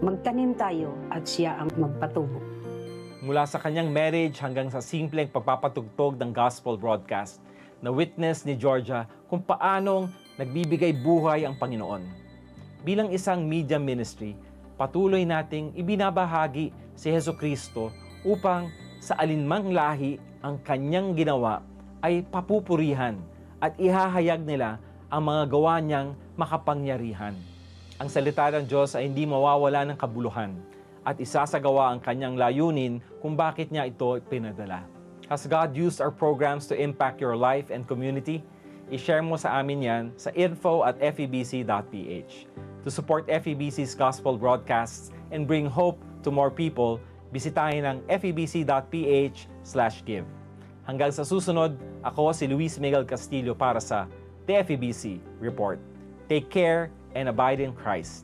Magtanim tayo at siya ang magpatubo. Mula sa kanyang marriage hanggang sa simpleng pagpapatugtog ng gospel broadcast, na witness ni Georgia kung paanong nagbibigay buhay ang Panginoon. Bilang isang media ministry, patuloy nating ibinabahagi si Heso Kristo upang sa alinmang lahi ang kanyang ginawa ay papupurihan at ihahayag nila ang mga gawa niyang makapangyarihan. Ang salita ng Diyos ay hindi mawawala ng kabuluhan at isasagawa ang kanyang layunin kung bakit niya ito pinadala. Has God used our programs to impact your life and community? I-share mo sa amin yan sa info at febc.ph. To support FEBC's gospel broadcasts and bring hope to more people, bisitahin ang febc.ph slash give. Hanggang sa susunod, ako si Luis Miguel Castillo para sa The FEBC Report. Take care and abide in Christ.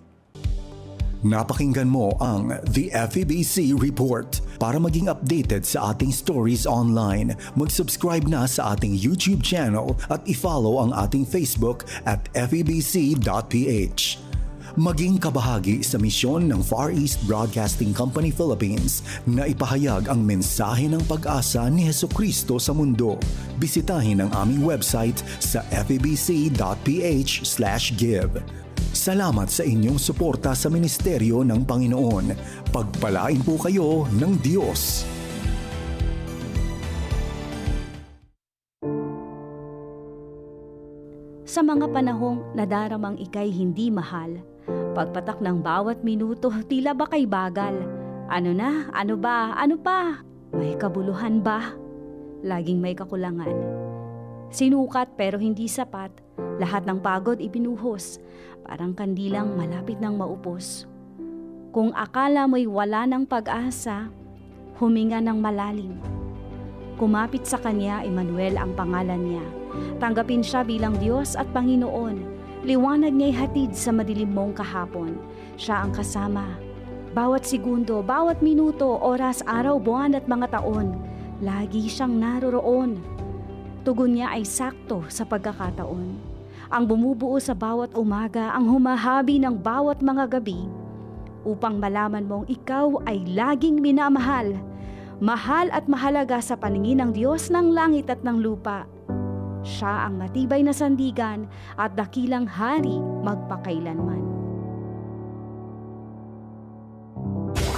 Napakinggan mo ang The FEBC Report. Para maging updated sa ating stories online, mag-subscribe na sa ating YouTube channel at i-follow ang ating Facebook at febc.ph. Maging kabahagi sa misyon ng Far East Broadcasting Company Philippines na ipahayag ang mensahe ng pag-asa ni Heso Kristo sa mundo. Bisitahin ang aming website sa E febc.ph/give. Salamat sa inyong suporta sa ministeryo ng Panginoon. Pagpalain po kayo ng Diyos. Sa mga panahong nadaramang ikay hindi mahal, pagpatak ng bawat minuto tila ba kay bagal. Ano na? Ano ba? Ano pa? May kabuluhan ba? Laging may kakulangan. Sinukat pero hindi sapat, lahat ng pagod ibinuhos, parang kandilang malapit ng maupos. Kung akala mo'y wala ng pag-asa, huminga ng malalim. Kumapit sa kanya, Emmanuel ang pangalan niya. Tanggapin siya bilang Diyos at Panginoon. Liwanag niya'y hatid sa madilim mong kahapon. Siya ang kasama. Bawat segundo, bawat minuto, oras, araw, buwan at mga taon, lagi siyang naroroon. Tugon niya ay sakto sa pagkakataon. Ang bumubuo sa bawat umaga, ang humahabi ng bawat mga gabi, upang malaman mong ikaw ay laging minamahal. Mahal at mahalaga sa paningin ng Diyos ng langit at ng lupa. Siya ang matibay na sandigan at dakilang hari magpakailanman.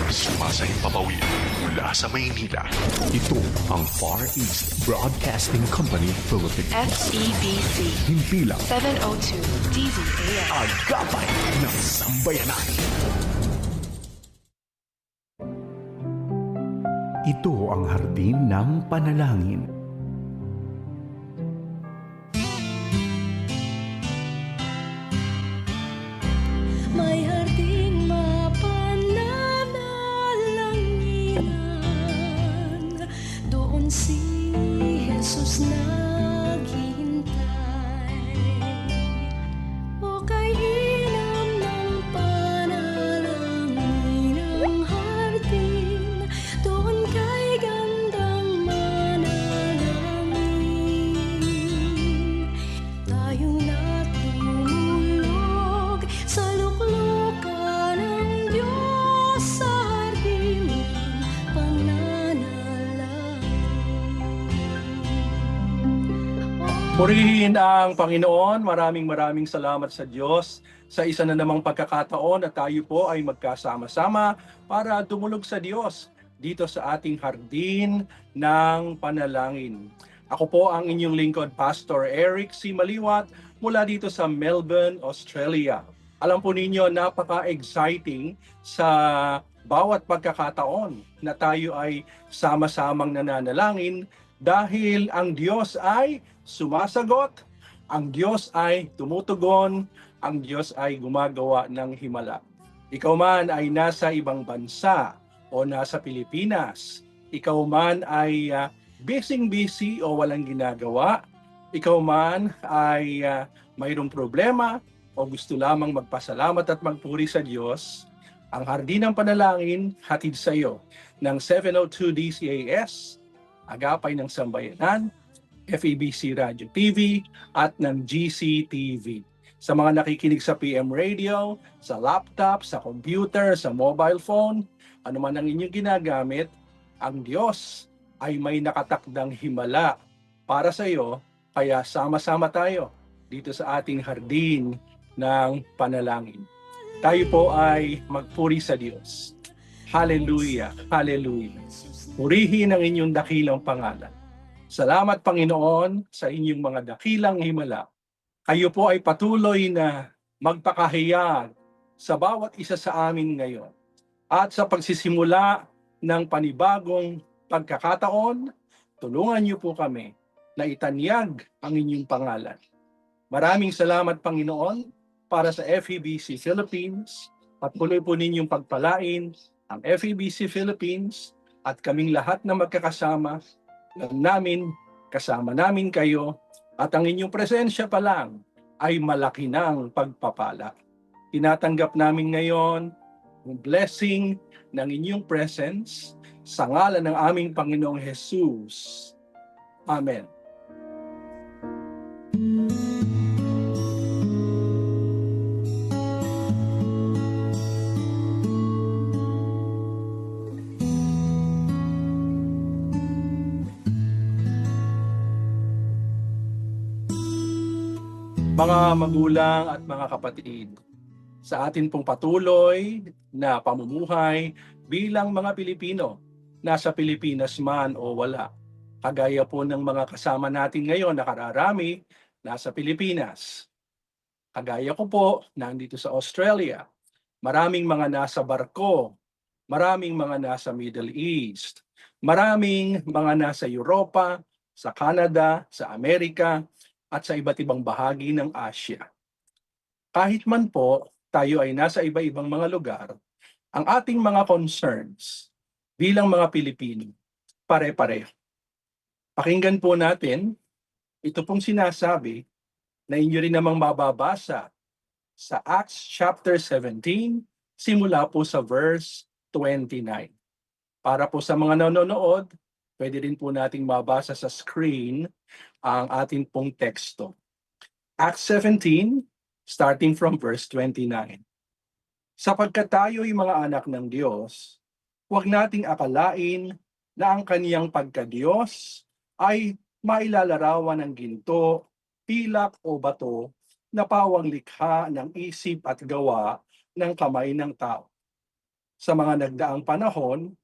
Sumasayang papawid mula sa Maynila. Ito ang Far East Broadcasting Company Philippines. FEBC Himpilang 702 DZAM. agapay ng sambayanan. Ito ang hardin ng panalangin. Purihin ang Panginoon. Maraming maraming salamat sa Diyos sa isa na namang pagkakataon na tayo po ay magkasama-sama para dumulog sa Diyos dito sa ating hardin ng panalangin. Ako po ang inyong lingkod, Pastor Eric C. Maliwat mula dito sa Melbourne, Australia. Alam po ninyo, napaka-exciting sa bawat pagkakataon na tayo ay sama-samang nananalangin dahil ang Diyos ay sumasagot, ang Diyos ay tumutugon, ang Diyos ay gumagawa ng himala. Ikaw man ay nasa ibang bansa o nasa Pilipinas, ikaw man ay uh, busy-busy o walang ginagawa, ikaw man ay uh, mayroong problema o gusto lamang magpasalamat at magpuri sa Diyos, ang Hardin ng Panalangin hatid sa iyo ng 702 DCAS, Agapay ng Sambayanan, FEBC Radio TV at ng GCTV. sa mga nakikinig sa PM radio, sa laptop, sa computer, sa mobile phone, ano man ang inyong ginagamit, ang Diyos ay may nakatakdang himala para sa iyo, kaya sama-sama tayo dito sa ating hardin ng panalangin. Tayo po ay magpuri sa Diyos. Hallelujah, hallelujah. Purihin ang inyong dakilang pangalan. Salamat Panginoon sa inyong mga dakilang himala. Kayo po ay patuloy na magpakahayag sa bawat isa sa amin ngayon. At sa pagsisimula ng panibagong pagkakataon, tulungan niyo po kami na itanyag ang inyong pangalan. Maraming salamat Panginoon para sa FEBC Philippines. Patuloy po ninyong pagpalain ang FEBC Philippines at kaming lahat na magkakasama alam namin, kasama namin kayo at ang inyong presensya pa lang ay malaki ng pagpapala. Tinatanggap namin ngayon ang blessing ng inyong presence sa ngalan ng aming Panginoong Jesus. Amen. Mga magulang at mga kapatid, sa atin pong patuloy na pamumuhay bilang mga Pilipino, nasa Pilipinas man o wala. Kagaya po ng mga kasama natin ngayon na kararami nasa Pilipinas. Kagaya ko po, nandito sa Australia. Maraming mga nasa barko, maraming mga nasa Middle East, maraming mga nasa Europa, sa Canada, sa Amerika, at sa iba't ibang bahagi ng Asia. Kahit man po tayo ay nasa iba-ibang mga lugar, ang ating mga concerns bilang mga Pilipino, pare-pareho. Pakinggan po natin, ito pong sinasabi na inyo rin namang mababasa sa Acts chapter 17, simula po sa verse 29. Para po sa mga nanonood, pwede rin po nating mabasa sa screen ang ating pong teksto. Acts 17, starting from verse 29. Sapagkat tayo'y mga anak ng Diyos, huwag nating akalain na ang kaniyang pagka-Diyos ay mailalarawan ng ginto, pilak o bato na pawang likha ng isip at gawa ng kamay ng tao. Sa mga nagdaang panahon,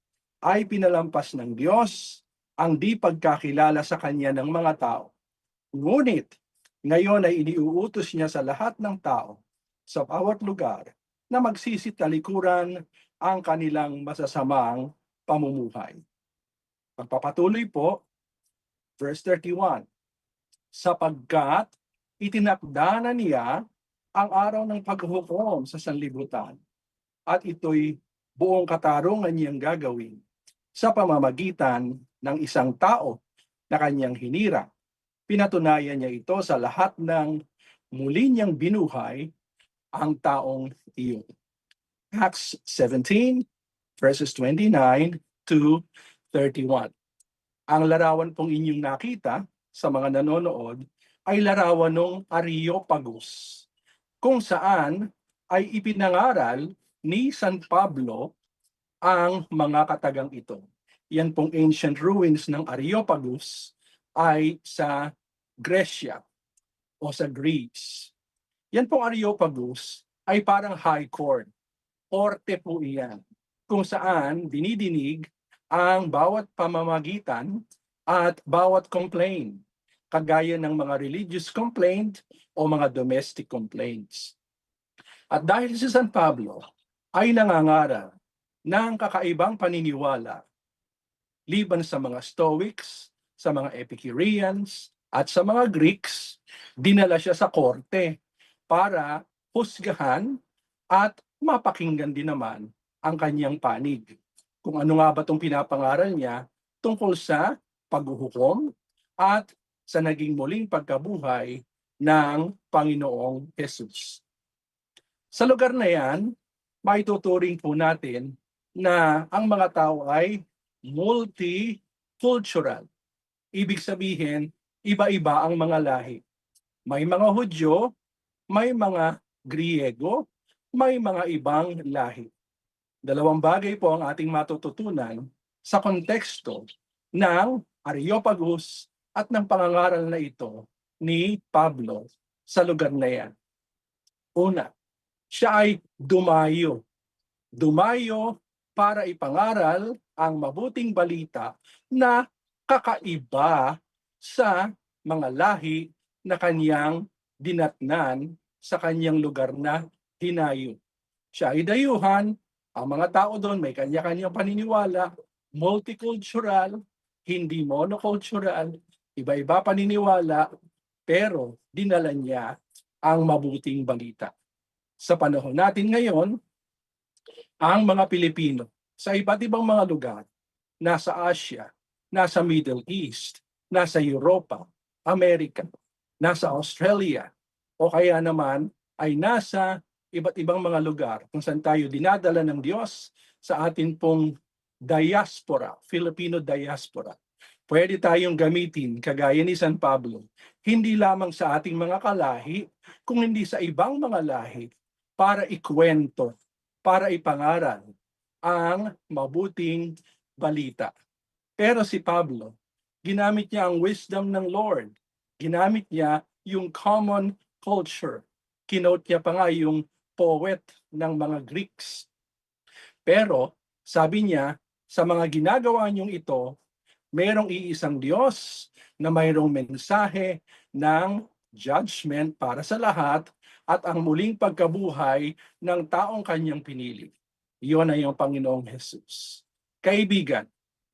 ay pinalampas ng Diyos ang di pagkakilala sa kanya ng mga tao. Ngunit, ngayon ay iniuutos niya sa lahat ng tao sa bawat lugar na magsisitalikuran ang kanilang masasamang pamumuhay. Pagpapatuloy po, verse 31, sapagkat itinakda na niya ang araw ng paghuhukom sa sanlibutan at ito'y buong katarungan niyang gagawin sa pamamagitan ng isang tao na kanyang hinira. Pinatunayan niya ito sa lahat ng muli niyang binuhay ang taong iyon. Acts 17 verses 29 to 31. Ang larawan pong inyong nakita sa mga nanonood ay larawan ng Areopagus kung saan ay ipinangaral ni San Pablo ang mga katagang ito yan pong ancient ruins ng Areopagus ay sa Grescia o sa Greece. Yan pong Areopagus ay parang high court. Korte po iyan kung saan dinidinig ang bawat pamamagitan at bawat complaint kagaya ng mga religious complaint o mga domestic complaints. At dahil si San Pablo ay nangangaral ng kakaibang paniniwala liban sa mga Stoics, sa mga Epicureans, at sa mga Greeks, dinala siya sa korte para husgahan at mapakinggan din naman ang kanyang panig. Kung ano nga ba itong pinapangaral niya tungkol sa paghuhukom at sa naging muling pagkabuhay ng Panginoong Jesus. Sa lugar na yan, maituturing po natin na ang mga tao ay multicultural. Ibig sabihin, iba-iba ang mga lahi. May mga Hudyo may mga Griego, may mga ibang lahi. Dalawang bagay po ang ating matututunan sa konteksto ng Areopagus at ng pangangaral na ito ni Pablo sa lugar na yan. Una, siya ay dumayo. Dumayo para ipangaral ang mabuting balita na kakaiba sa mga lahi na kanyang dinatnan sa kanyang lugar na dinayo. Siya ay dayuhan, ang mga tao doon may kanya-kanyang paniniwala, multicultural, hindi monocultural, iba-iba paniniwala, pero dinala niya ang mabuting balita. Sa panahon natin ngayon, ang mga Pilipino sa iba't ibang mga lugar, nasa Asia, nasa Middle East, nasa Europa, Amerika, nasa Australia, o kaya naman ay nasa iba't ibang mga lugar kung saan tayo dinadala ng Diyos sa atin pong diaspora, Filipino diaspora. Pwede tayong gamitin, kagaya ni San Pablo, hindi lamang sa ating mga kalahi, kung hindi sa ibang mga lahi, para ikwento, para ipangaral ang mabuting balita. Pero si Pablo, ginamit niya ang wisdom ng Lord. Ginamit niya yung common culture. Kinote niya pa nga yung poet ng mga Greeks. Pero sabi niya, sa mga ginagawa niyong ito, merong iisang Diyos na mayroong mensahe ng judgment para sa lahat at ang muling pagkabuhay ng taong kanyang pinili. Iyon ay ang Panginoong Jesus. Kaibigan,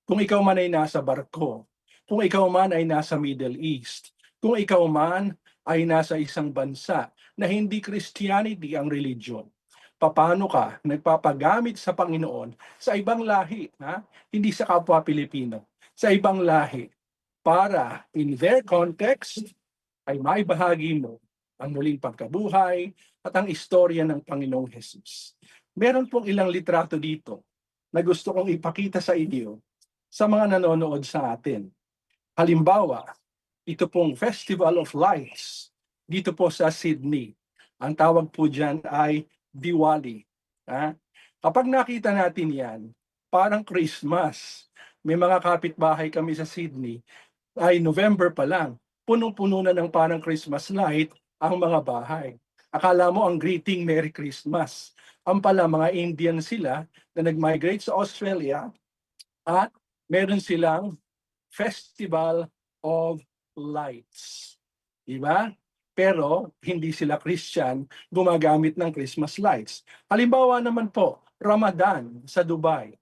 kung ikaw man ay nasa barko, kung ikaw man ay nasa Middle East, kung ikaw man ay nasa isang bansa na hindi Christianity ang religion, paano ka nagpapagamit sa Panginoon sa ibang lahi, ha? hindi sa kapwa Pilipino, sa ibang lahi, para in their context ay maibahagi mo ang muling pagkabuhay at ang istorya ng Panginoong Jesus. Meron pong ilang litrato dito na gusto kong ipakita sa inyo sa mga nanonood sa atin. Halimbawa, ito pong Festival of Lights dito po sa Sydney. Ang tawag po dyan ay Diwali. Ha? Kapag nakita natin yan, parang Christmas. May mga kapitbahay kami sa Sydney, ay November pa lang, punong-puno na ng parang Christmas light ang mga bahay. Akala mo ang greeting Merry Christmas. Ang pala mga Indian sila na nag-migrate sa Australia at meron silang Festival of Lights. Diba? Pero hindi sila Christian gumagamit ng Christmas lights. Halimbawa naman po, Ramadan sa Dubai.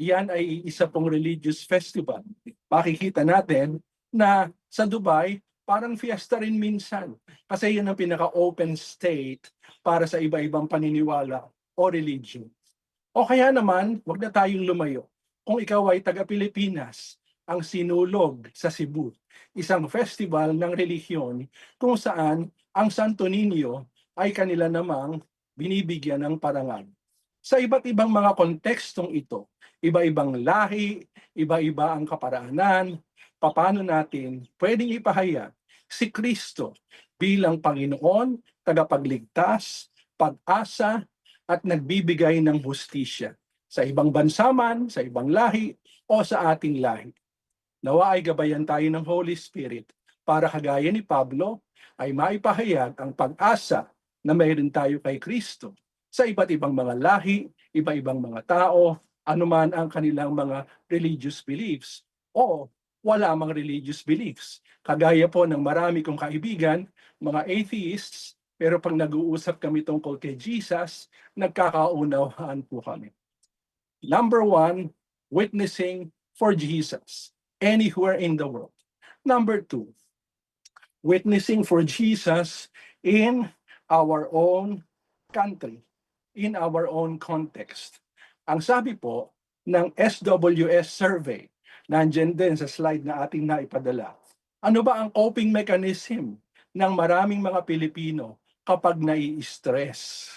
Yan ay isa pong religious festival. Makikita natin na sa Dubai, parang fiesta rin minsan. Kasi yun ang pinaka-open state para sa iba-ibang paniniwala o religion. O kaya naman, wag na tayong lumayo. Kung ikaw ay taga-Pilipinas, ang sinulog sa Cebu, isang festival ng relihiyon kung saan ang Santo Niño ay kanila namang binibigyan ng parangal. Sa iba't ibang mga kontekstong ito, iba-ibang lahi, iba-iba ang kaparaanan, paano natin pwedeng ipahayag si Kristo bilang Panginoon, tagapagligtas, pag-asa, at nagbibigay ng hustisya sa ibang bansa man, sa ibang lahi, o sa ating lahi. Nawa ay gabayan tayo ng Holy Spirit para kagaya ni Pablo ay maipahayag ang pag-asa na mayroon tayo kay Kristo sa iba't ibang mga lahi, iba-ibang mga tao, anuman ang kanilang mga religious beliefs o wala mang religious beliefs. Kagaya po ng marami kong kaibigan, mga atheists, pero pag nag-uusap kami tungkol kay Jesus, nagkakaunawaan po kami. Number one, witnessing for Jesus anywhere in the world. Number two, witnessing for Jesus in our own country, in our own context. Ang sabi po ng SWS survey, nandyan din sa slide na ating naipadala, ano ba ang coping mechanism ng maraming mga Pilipino kapag nai-stress?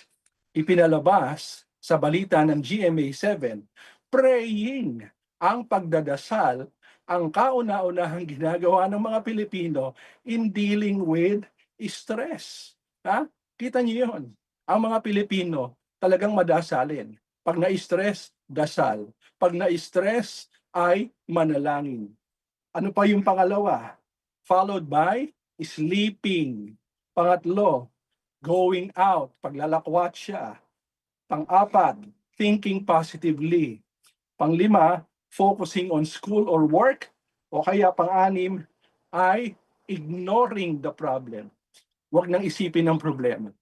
Ipinalabas sa balita ng GMA7, praying ang pagdadasal ang kauna-unahang ginagawa ng mga Pilipino in dealing with stress. Ha? Kita niyo yun. Ang mga Pilipino talagang madasalin. Pag na-stress, dasal. Pag na-stress, ay manalangin. Ano pa yung pangalawa? Followed by sleeping. Pangatlo, going out. Paglalakwat siya. Pang-apat, thinking positively. Panglima, focusing on school or work. O kaya pang-anim, ay ignoring the problem. Huwag nang isipin ang problema.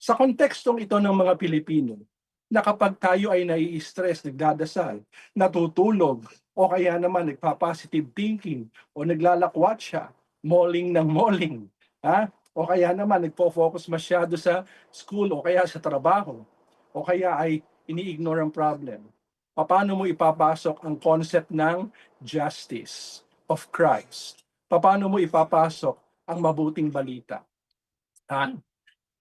Sa kontekstong ito ng mga Pilipino, na kapag tayo ay nai-stress, nagdadasal, natutulog, o kaya naman nagpa-positive thinking, o naglalakwat siya, malling ng malling, ha? o kaya naman nagpo-focus masyado sa school o kaya sa trabaho, o kaya ay ini-ignore ang problem. Paano mo ipapasok ang concept ng justice of Christ? Paano mo ipapasok ang mabuting balita? Ha?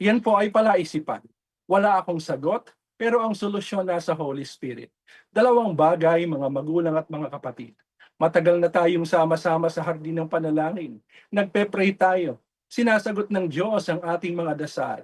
Yan po ay palaisipan. Wala akong sagot, pero ang solusyon nasa Holy Spirit. Dalawang bagay, mga magulang at mga kapatid. Matagal na tayong sama-sama sa hardin ng panalangin. Nagpe-pray tayo. Sinasagot ng Diyos ang ating mga dasal.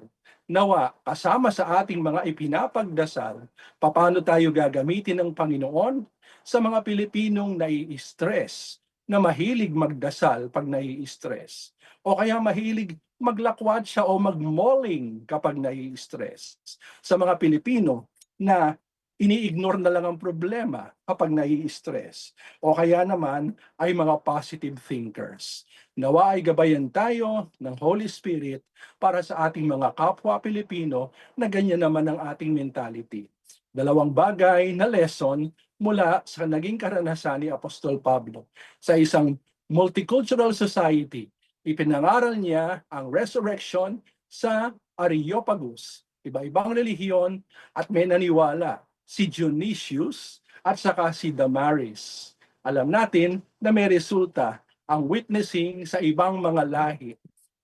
Nawa, kasama sa ating mga ipinapagdasal, paano tayo gagamitin ng Panginoon sa mga Pilipinong nai-stress, na mahilig magdasal pag nai-stress. O kaya mahilig maglakwat siya o magmalling kapag nai-stress. Sa mga Pilipino na ini-ignore na lang ang problema kapag nai-stress. O kaya naman ay mga positive thinkers. Nawa ay gabayan tayo ng Holy Spirit para sa ating mga kapwa Pilipino na ganyan naman ang ating mentality. Dalawang bagay na lesson mula sa naging karanasan ni Apostol Pablo sa isang multicultural society ipinangaral niya ang resurrection sa Areopagus, iba-ibang relihiyon at may naniwala si Dionysius at saka si Damaris. Alam natin na may resulta ang witnessing sa ibang mga lahi.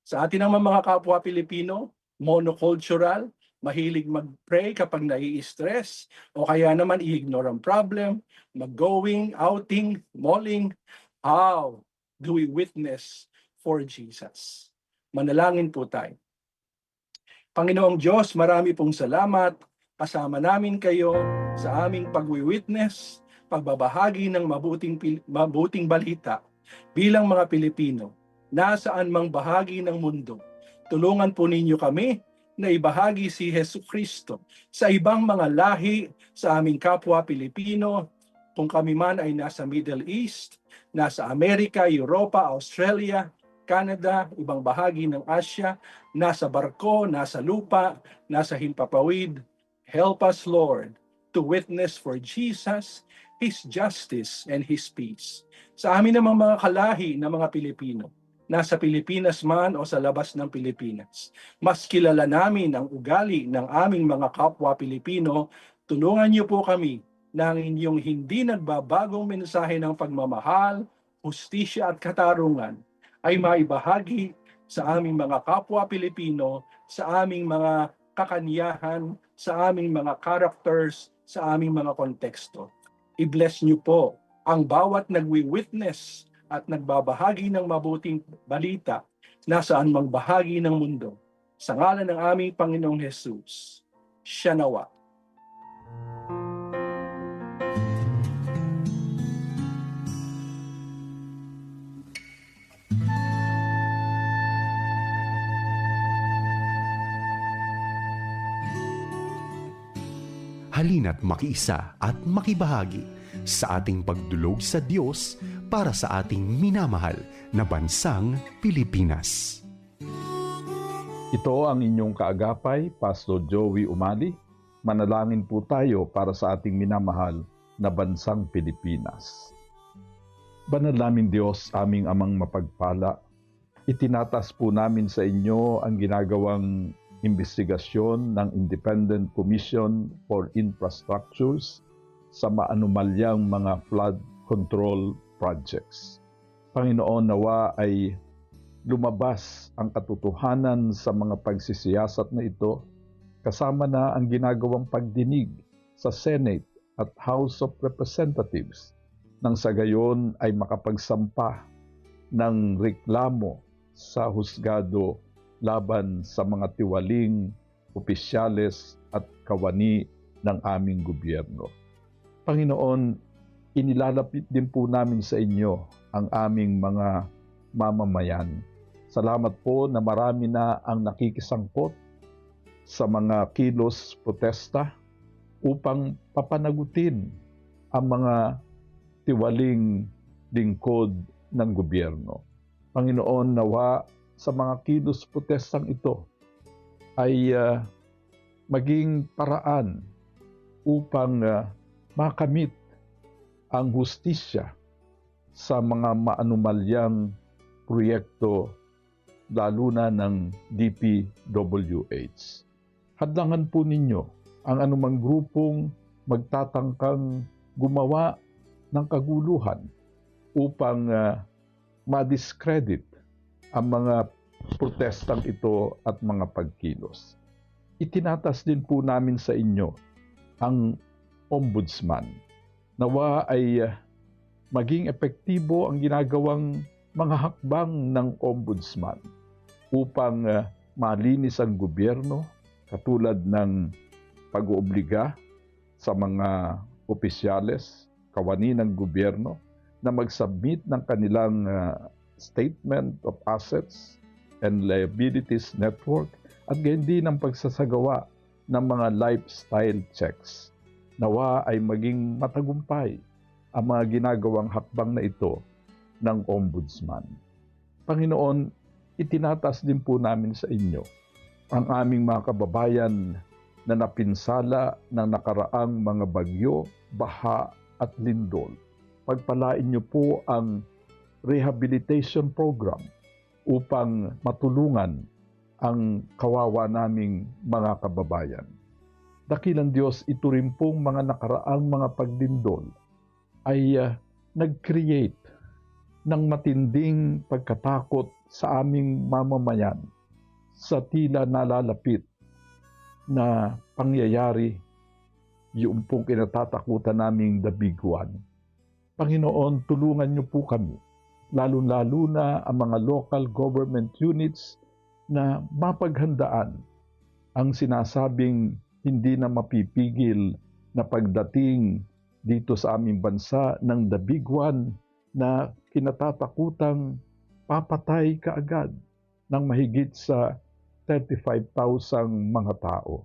Sa atin naman mga kapwa Pilipino, monocultural, mahilig mag-pray kapag nai-stress o kaya naman i-ignore ang problem, mag-going, outing, malling. How do we witness for Jesus. Manalangin po tayo. Panginoong Diyos, marami pong salamat. Kasama namin kayo sa aming pagwi-witness, pagbabahagi ng mabuting, mabuting balita bilang mga Pilipino, nasaan mang bahagi ng mundo. Tulungan po ninyo kami na ibahagi si Heso Kristo sa ibang mga lahi sa aming kapwa Pilipino, kung kami man ay nasa Middle East, nasa Amerika, Europa, Australia, Canada, ibang bahagi ng Asia, nasa barko, nasa lupa, nasa himpapawid. Help us, Lord, to witness for Jesus, His justice, and His peace. Sa amin namang mga kalahi na mga Pilipino, nasa Pilipinas man o sa labas ng Pilipinas, mas kilala namin ang ugali ng aming mga kapwa Pilipino, tulungan niyo po kami ng inyong hindi nagbabagong mensahe ng pagmamahal, hustisya at katarungan ay maibahagi sa aming mga kapwa Pilipino, sa aming mga kakanyahan, sa aming mga characters, sa aming mga konteksto. I-bless niyo po ang bawat nagwi-witness at nagbabahagi ng mabuting balita nasaan mang bahagi ng mundo. Sa ngalan ng aming Panginoong Jesus, siya nawa. Halina't makiisa at makibahagi sa ating pagdulog sa Diyos para sa ating minamahal na bansang Pilipinas. Ito ang inyong kaagapay, Pastor Joey Umali. Manalangin po tayo para sa ating minamahal na bansang Pilipinas. Banal namin Diyos, aming amang mapagpala, itinatas po namin sa inyo ang ginagawang investigasyon ng Independent Commission for Infrastructures sa maanumalyang mga flood control projects. Panginoon nawa ay lumabas ang katotohanan sa mga pagsisiyasat na ito kasama na ang ginagawang pagdinig sa Senate at House of Representatives nang sa gayon ay makapagsampa ng reklamo sa husgado laban sa mga tiwaling opisyales at kawani ng aming gobyerno. Panginoon, inilalapit din po namin sa inyo ang aming mga mamamayan. Salamat po na marami na ang nakikisangkot sa mga kilos protesta upang papanagutin ang mga tiwaling lingkod ng gobyerno. Panginoon, nawa sa mga kilos protestang ito ay ah, maging paraan upang ah, makamit ang hustisya sa mga maanumalyang proyekto lalo na ng DPWH. Hadlangan po ninyo ang anumang grupong magtatangkang gumawa ng kaguluhan upang ah, ma-discredit ang mga protestang ito at mga pagkilos. Itinatas din po namin sa inyo ang ombudsman. Nawa ay ah, maging epektibo ang ginagawang mga hakbang ng ombudsman upang ah, malinis ang gobyerno katulad ng pag-oobliga sa mga opisyales, kawani ng gobyerno na mag-submit ng kanilang ah, statement of assets and liabilities network at gayon din ang pagsasagawa ng mga lifestyle checks. Nawa ay maging matagumpay ang mga ginagawang hakbang na ito ng Ombudsman. Panginoon, itinatas din po namin sa inyo ang aming mga kababayan na napinsala ng nakaraang mga bagyo, baha at lindol. Pagpalain niyo po ang rehabilitation program upang matulungan ang kawawa naming mga kababayan. Dakilang Diyos, ito rin pong mga nakaraang mga pagdindol ay ah, nag-create ng matinding pagkatakot sa aming mamamayan sa tila nalalapit na pangyayari yung pong kinatatakutan naming the big one. Panginoon, tulungan niyo po kami, lalo-lalo na ang mga local government units na mapaghandaan ang sinasabing hindi na mapipigil na pagdating dito sa aming bansa ng the big one na kinatatakutang papatay kaagad ng mahigit sa 35,000 mga tao.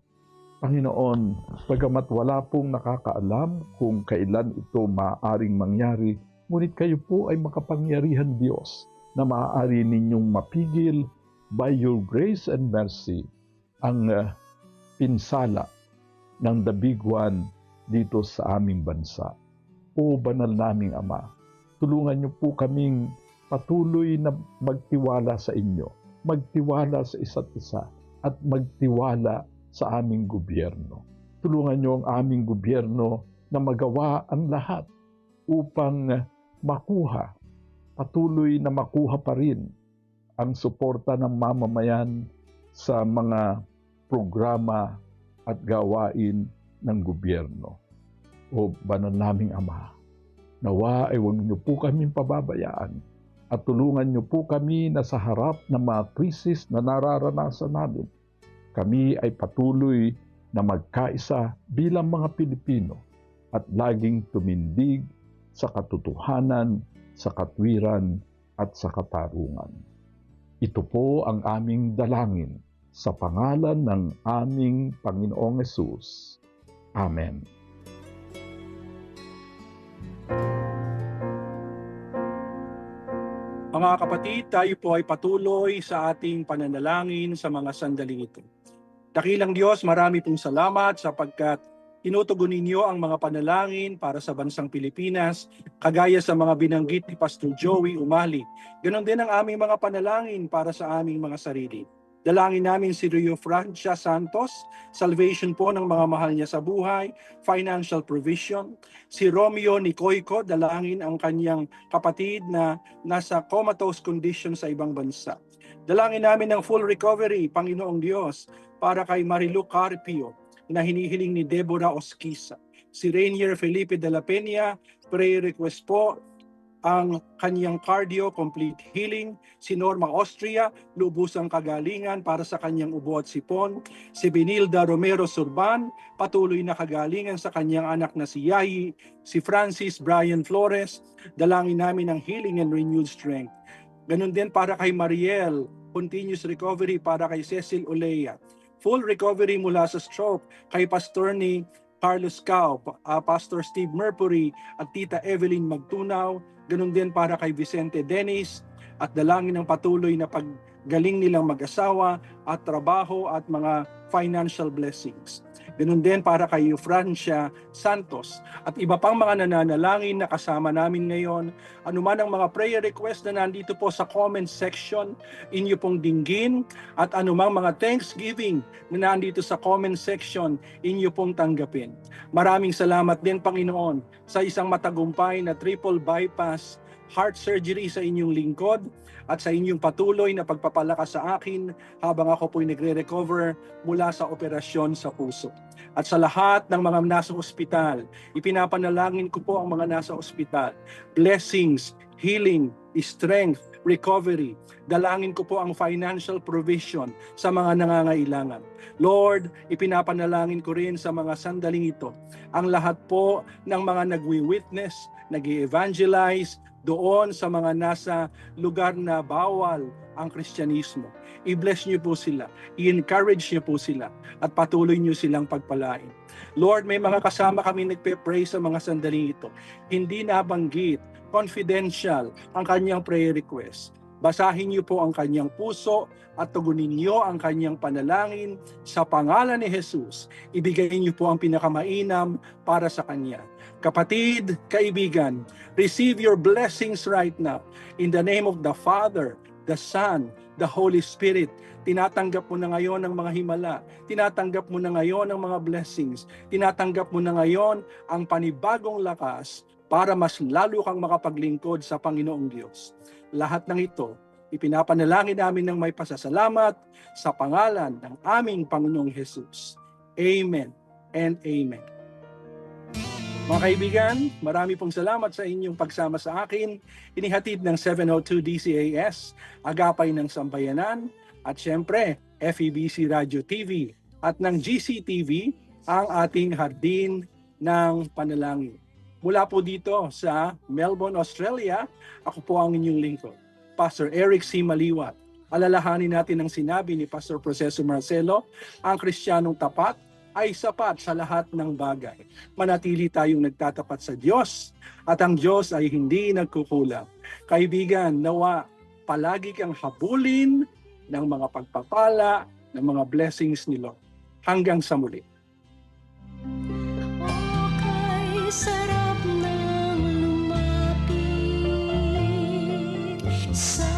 Panginoon, bagamat wala pong nakakaalam kung kailan ito maaaring mangyari, ngunit kayo po ay makapangyarihan Diyos na maaari ninyong mapigil by your grace and mercy ang uh, pinsala ng one dito sa aming bansa. O banal naming Ama, tulungan niyo po kaming patuloy na magtiwala sa inyo, magtiwala sa isa't isa, at magtiwala sa aming gobyerno. Tulungan niyo ang aming gobyerno na magawa ang lahat upang makuha, patuloy na makuha pa rin ang suporta ng mamamayan sa mga programa at gawain ng gobyerno. O banal naming Ama, nawa ay huwag niyo po kaming pababayaan at tulungan niyo po kami na sa harap ng mga krisis na nararanasan namin. Kami ay patuloy na magkaisa bilang mga Pilipino at laging tumindig sa katotohanan, sa katwiran at sa katarungan. Ito po ang aming dalangin sa pangalan ng aming Panginoong Yesus. Amen. Mga kapatid, tayo po ay patuloy sa ating pananalangin sa mga sandaling ito. Dakilang Diyos, marami pong salamat sapagkat tinutugon ninyo ang mga panalangin para sa bansang Pilipinas, kagaya sa mga binanggit ni Pastor Joey Umali. Ganon din ang aming mga panalangin para sa aming mga sarili. Dalangin namin si Rio Francia Santos, salvation po ng mga mahal niya sa buhay, financial provision. Si Romeo Nicoico, dalangin ang kanyang kapatid na nasa comatose condition sa ibang bansa. Dalangin namin ng full recovery, Panginoong Diyos, para kay Marilu Carpio, na hinihiling ni Deborah Osquisa. Si Rainier Felipe de la Peña, prayer request po ang kanyang cardio complete healing. Si Norma Austria, lubusang kagalingan para sa kanyang ubo at sipon. Si Benilda Romero Surban, patuloy na kagalingan sa kanyang anak na si Yahi. Si Francis Brian Flores, dalangin namin ng healing and renewed strength. Ganun din para kay Mariel, continuous recovery para kay Cecil Olea. Full recovery mula sa stroke kay Pastor ni Carlos Cao, ah, Pastor Steve Mercury at Tita Evelyn Magtunaw. Ganun din para kay Vicente Dennis at dalangin ng patuloy na paggaling nilang mag-asawa at trabaho at mga financial blessings. Ganun din para kay Francia Santos at iba pang mga nananalangin na kasama namin ngayon. Anuman ang mga prayer request na nandito po sa comment section, inyo pong dinggin at anumang mga thanksgiving na nandito sa comment section, inyo pong tanggapin. Maraming salamat din Panginoon sa isang matagumpay na triple bypass heart surgery sa inyong lingkod at sa inyong patuloy na pagpapalakas sa akin habang ako po'y nagre-recover mula sa operasyon sa puso. At sa lahat ng mga nasa ospital, ipinapanalangin ko po ang mga nasa ospital. Blessings, healing, strength, recovery. Dalangin ko po ang financial provision sa mga nangangailangan. Lord, ipinapanalangin ko rin sa mga sandaling ito ang lahat po ng mga nagwi-witness, nag evangelize doon sa mga nasa lugar na bawal ang Kristyanismo. I-bless niyo po sila, i-encourage niyo po sila, at patuloy niyo silang pagpalain. Lord, may mga kasama kami nagpe-pray sa mga sandaling ito. Hindi nabanggit, confidential ang kanyang prayer request. Basahin niyo po ang kanyang puso at tugunin niyo ang kanyang panalangin sa pangalan ni Jesus. Ibigay niyo po ang pinakamainam para sa kanya. Kapatid, kaibigan, receive your blessings right now in the name of the Father, the Son, the Holy Spirit. Tinatanggap mo na ngayon ang mga himala. Tinatanggap mo na ngayon ang mga blessings. Tinatanggap mo na ngayon ang panibagong lakas para mas lalo kang makapaglingkod sa Panginoong Diyos. Lahat ng ito, ipinapanalangin namin ng may pasasalamat sa pangalan ng aming Panginoong Jesus. Amen and Amen. Mga kaibigan, marami pong salamat sa inyong pagsama sa akin. Inihatid ng 702 DCAS, Agapay ng Sambayanan, at syempre, FEBC Radio TV at ng GCTV, ang ating hardin ng panalangin. Mula po dito sa Melbourne, Australia, ako po ang inyong lingkod, Pastor Eric C. Maliwat. Alalahanin natin ang sinabi ni Pastor Proceso Marcelo, ang Kristiyanong tapat ay sapat sa lahat ng bagay. Manatili tayong nagtatapat sa Diyos at ang Diyos ay hindi nagkukulang. Kaibigan, nawa palagi kang habulin ng mga pagpapala, ng mga blessings ni Lord. Hanggang sa muli. Okay, sarap ng lumapit sa